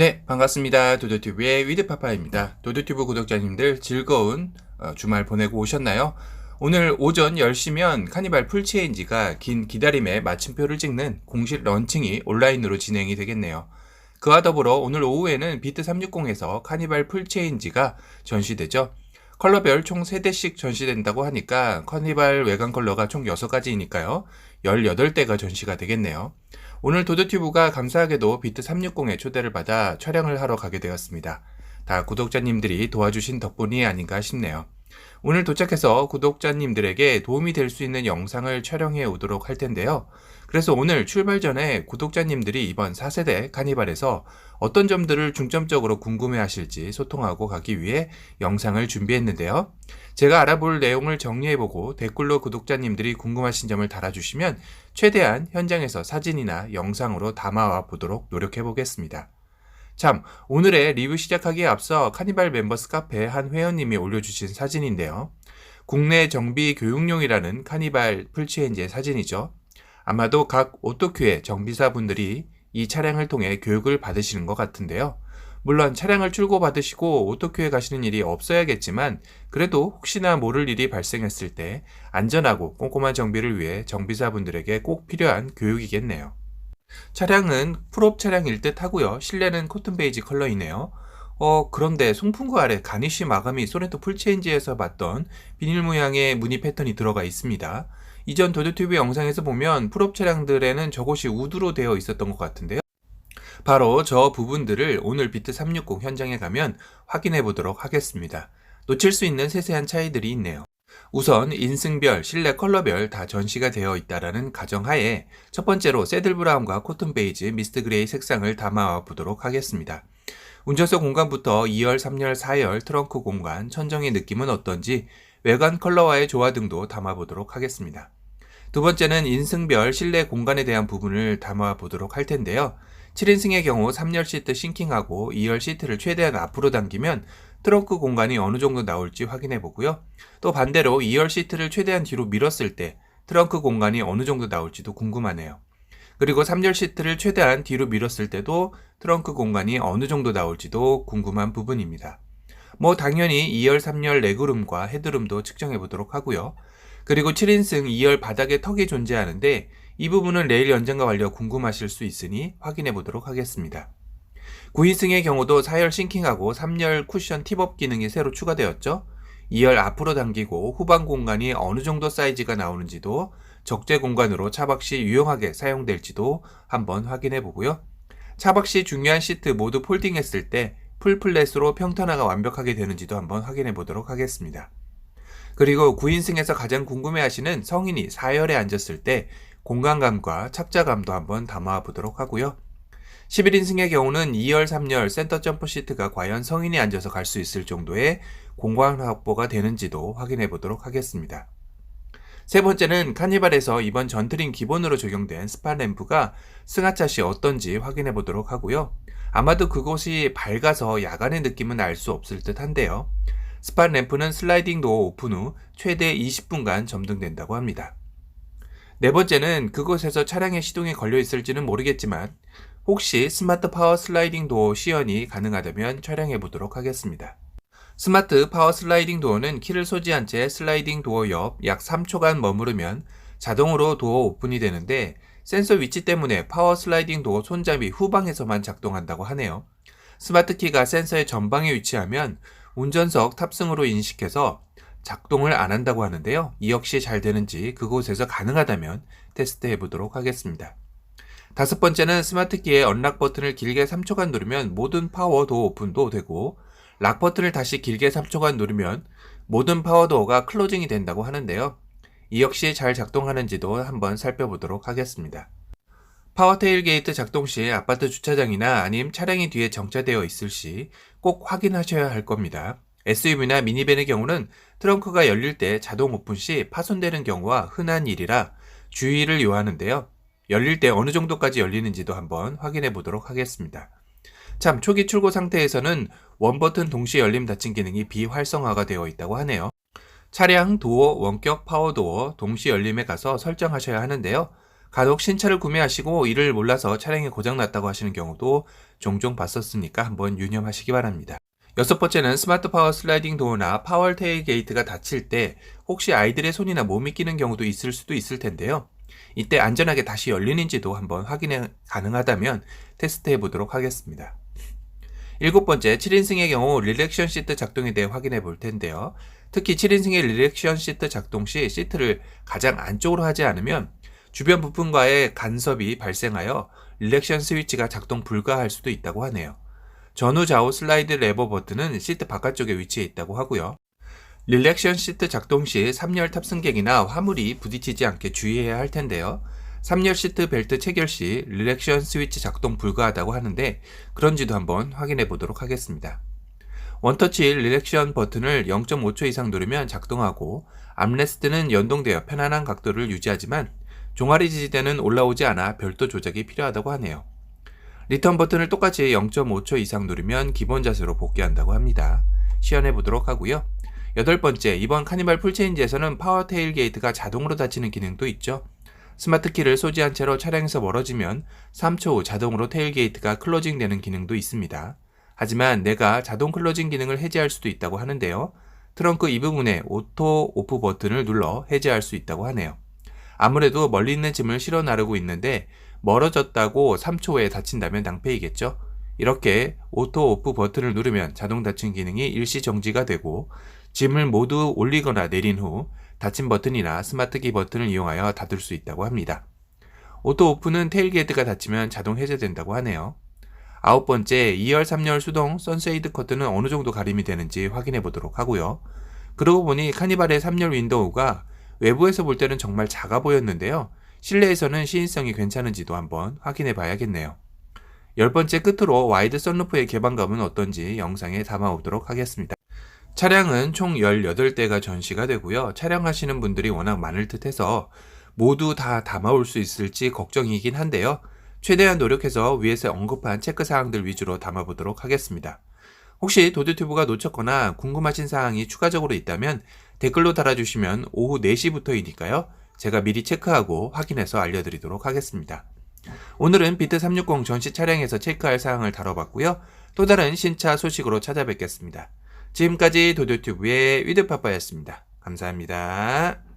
네, 반갑습니다. 도도튜브의 위드파파입니다. 도도튜브 구독자님들 즐거운 어, 주말 보내고 오셨나요? 오늘 오전 10시면 카니발 풀체인지가 긴 기다림에 마침표를 찍는 공식 런칭이 온라인으로 진행이 되겠네요. 그와 더불어 오늘 오후에는 비트 360에서 카니발 풀체인지가 전시되죠. 컬러별 총 3대씩 전시된다고 하니까 카니발 외관 컬러가 총 6가지이니까요. 18대가 전시가 되겠네요. 오늘 도도튜브가 감사하게도 비트 360에 초대를 받아 촬영을 하러 가게 되었습니다. 다 구독자님들이 도와주신 덕분이 아닌가 싶네요. 오늘 도착해서 구독자님들에게 도움이 될 수 있는 영상을 촬영해 오도록 할 텐데요. 그래서 오늘 출발 전에 구독자님들이 이번 4세대 카니발에서 어떤 점들을 중점적으로 궁금해 하실지 소통하고 가기 위해 영상을 준비했는데요. 제가 알아볼 내용을 정리해보고 댓글로 구독자님들이 궁금하신 점을 달아주시면 최대한 현장에서 사진이나 영상으로 담아와 보도록 노력해 보겠습니다. 참, 오늘의 리뷰 시작하기에 앞서 카니발 멤버스 카페 한 회원님이 올려주신 사진인데요. 국내 정비 교육용이라는 카니발 풀체인지의 사진이죠. 아마도 각 오토큐의 정비사분들이 이 차량을 통해 교육을 받으시는 것 같은데요. 물론 차량을 출고 받으시고 오토큐에 가시는 일이 없어야겠지만 그래도 혹시나 모를 일이 발생했을 때 안전하고 꼼꼼한 정비를 위해 정비사분들에게 꼭 필요한 교육이겠네요. 차량은 풀업 차량일 듯 하고요. 실내는 코튼 베이지 컬러이네요. 어, 그런데 송풍구 아래 가니쉬 마감이 소렌토 풀체인지에서 봤던 비닐 모양의 무늬 패턴이 들어가 있습니다. 이전 도드튜브 영상에서 보면 풀업 차량들에는 저곳이 우드로 되어 있었던 것 같은데요. 바로 저 부분들을 오늘 비트 360 현장에 가면 확인해 보도록 하겠습니다. 놓칠 수 있는 세세한 차이들이 있네요. 우선 인승별, 실내 컬러별 다 전시가 되어 있다라는 가정하에 첫 번째로 새들 브라운과 코튼 베이지, 미스트 그레이 색상을 담아 보도록 하겠습니다. 운전석 공간부터 2열, 3열, 4열 트렁크 공간, 천정의 느낌은 어떤지 외관 컬러와의 조화 등도 담아 보도록 하겠습니다. 두 번째는 인승별 실내 공간에 대한 부분을 담아 보도록 할 텐데요. 7인승의 경우 3열 시트 싱킹하고 2열 시트를 최대한 앞으로 당기면 트렁크 공간이 어느 정도 나올지 확인해 보고요. 또 반대로 2열 시트를 최대한 뒤로 밀었을 때 트렁크 공간이 어느 정도 나올지도 궁금하네요. 그리고 3열 시트를 최대한 뒤로 밀었을 때도 트렁크 공간이 어느 정도 나올지도 궁금한 부분입니다. 뭐 당연히 2열, 3열 레그룸과 헤드룸도 측정해 보도록 하고요. 그리고 7인승 2열 바닥에 턱이 존재하는데 이 부분은 레일 연장과 관련 궁금하실 수 있으니 확인해 보도록 하겠습니다. 9인승의 경우도 4열 싱킹하고 3열 쿠션 팁업 기능이 새로 추가되었죠. 2열 앞으로 당기고 후방 공간이 어느 정도 사이즈가 나오는지도 적재 공간으로 차박 시 유용하게 사용될지도 한번 확인해 보고요. 차박 시 중요한 시트 모두 폴딩했을 때 풀플랫으로 평탄화가 완벽하게 되는지도 한번 확인해 보도록 하겠습니다. 그리고 9인승에서 가장 궁금해 하시는 성인이 4열에 앉았을 때 공간감과 착자감도 한번 담아 보도록 하고요. 11인승의 경우는 2열, 3열 센터 점프 시트가 과연 성인이 앉아서 갈 수 있을 정도의 공간 확보가 되는지도 확인해 보도록 하겠습니다. 세 번째는 카니발에서 이번 전트림 기본으로 적용된 스파 램프가 승하차 시 어떤지 확인해 보도록 하고요. 아마도 그곳이 밝아서 야간의 느낌은 알 수 없을 듯 한데요. 스파 램프는 슬라이딩 도어 오픈 후 최대 20분간 점등된다고 합니다. 네 번째는 그곳에서 차량의 시동이 걸려 있을지는 모르겠지만 혹시 스마트 파워 슬라이딩 도어 시연이 가능하다면 촬영해 보도록 하겠습니다. 스마트 파워 슬라이딩 도어는 키를 소지한 채 슬라이딩 도어 옆 약 3초간 머무르면 자동으로 도어 오픈이 되는데 센서 위치 때문에 파워 슬라이딩 도어 손잡이 후방에서만 작동한다고 하네요. 스마트 키가 센서의 전방에 위치하면 운전석 탑승으로 인식해서 작동을 안 한다고 하는데요. 이 역시 잘 되는지 그곳에서 가능하다면 테스트해 보도록 하겠습니다. 다섯 번째는 스마트 키의 언락 버튼을 길게 3초간 누르면 모든 파워 도어 오픈도 되고 락 버튼을 다시 길게 3초간 누르면 모든 파워 도어가 클로징이 된다고 하는데요. 이 역시 잘 작동하는지도 한번 살펴보도록 하겠습니다. 파워 테일 게이트 작동 시 아파트 주차장이나 아님 차량이 뒤에 정차되어 있을 시 꼭 확인하셔야 할 겁니다. SUV나 미니밴의 경우는 트렁크가 열릴 때 자동 오픈 시 파손되는 경우가 흔한 일이라 주의를 요하는데요. 열릴 때 어느 정도까지 열리는지도 한번 확인해 보도록 하겠습니다. 참, 초기 출고 상태에서는 원 버튼 동시 열림 닫힘 기능이 비활성화가 되어 있다고 하네요. 차량 도어, 원격 파워 도어, 동시 열림에 가서 설정하셔야 하는데요. 간혹 신차를 구매하시고 이를 몰라서 차량이 고장났다고 하시는 경우도 종종 봤었으니까 한번 유념하시기 바랍니다. 여섯 번째는 스마트 파워 슬라이딩 도어나 파워 테일 게이트가 닫힐 때 혹시 아이들의 손이나 몸이 끼는 경우도 있을 수도 있을 텐데요. 이때 안전하게 다시 열리는지도 한번 확인해 가능하다면 테스트해 보도록 하겠습니다. 일곱 번째, 7인승의 경우 릴렉션 시트 작동에 대해 확인해 볼 텐데요. 특히 7인승의 릴렉션 시트 작동 시 시트를 가장 안쪽으로 하지 않으면 주변 부품과의 간섭이 발생하여 릴렉션 스위치가 작동 불가할 수도 있다고 하네요. 전후 좌우 슬라이드 레버 버튼은 시트 바깥쪽에 위치해 있다고 하고요. 릴렉션 시트 작동 시 3열 탑승객이나 화물이 부딪히지 않게 주의해야 할 텐데요. 3열 시트 벨트 체결 시 릴렉션 스위치 작동 불가하다고 하는데 그런지도 한번 확인해 보도록 하겠습니다. 원터치 릴렉션 버튼을 0.5초 이상 누르면 작동하고 암레스트는 연동되어 편안한 각도를 유지하지만 종아리 지지대는 올라오지 않아 별도 조작이 필요하다고 하네요. 리턴 버튼을 똑같이 0.5초 이상 누르면 기본 자세로 복귀한다고 합니다. 시연해 보도록 하고요. 여덟 번째, 이번 카니발 풀체인지에서는 파워 테일 게이트가 자동으로 닫히는 기능도 있죠. 스마트 키를 소지한 채로 차량에서 멀어지면 3초 후 자동으로 테일 게이트가 클로징 되는 기능도 있습니다. 하지만 내가 자동 클로징 기능을 해제할 수도 있다고 하는데요. 트렁크 이 부분에 오토 오프 버튼을 눌러 해제할 수 있다고 하네요. 아무래도 멀리 있는 짐을 실어 나르고 있는데 멀어졌다고 3초 후에 닫힌다면 낭패이겠죠? 이렇게 오토 오프 버튼을 누르면 자동 닫힌 기능이 일시 정지가 되고 짐을 모두 올리거나 내린 후 닫힌 버튼이나 스마트키 버튼을 이용하여 닫을 수 있다고 합니다. 오토 오프는 테일게이트가 닫히면 자동 해제된다고 하네요. 아홉 번째, 2열, 3열 수동 선세이드 커튼은 어느 정도 가림이 되는지 확인해 보도록 하고요. 그러고 보니 카니발의 3열 윈도우가 외부에서 볼 때는 정말 작아 보였는데요. 실내에서는 시인성이 괜찮은지도 한번 확인해 봐야겠네요. 열 번째 끝으로 와이드 썬루프의 개방감은 어떤지 영상에 담아오도록 하겠습니다. 차량은 총 18대가 전시가 되고요. 촬영하시는 분들이 워낙 많을 듯 해서 모두 다 담아올 수 있을지 걱정이긴 한데요. 최대한 노력해서 위에서 언급한 체크 사항들 위주로 담아보도록 하겠습니다. 혹시 도드튜브가 놓쳤거나 궁금하신 사항이 추가적으로 있다면 댓글로 달아주시면 오후 4시부터이니까요. 제가 미리 체크하고 확인해서 알려드리도록 하겠습니다. 오늘은 비트 360 전시 차량에서 체크할 사항을 다뤄봤고요. 또 다른 신차 소식으로 찾아뵙겠습니다. 지금까지 도드튜브의 위드파파였습니다. 감사합니다.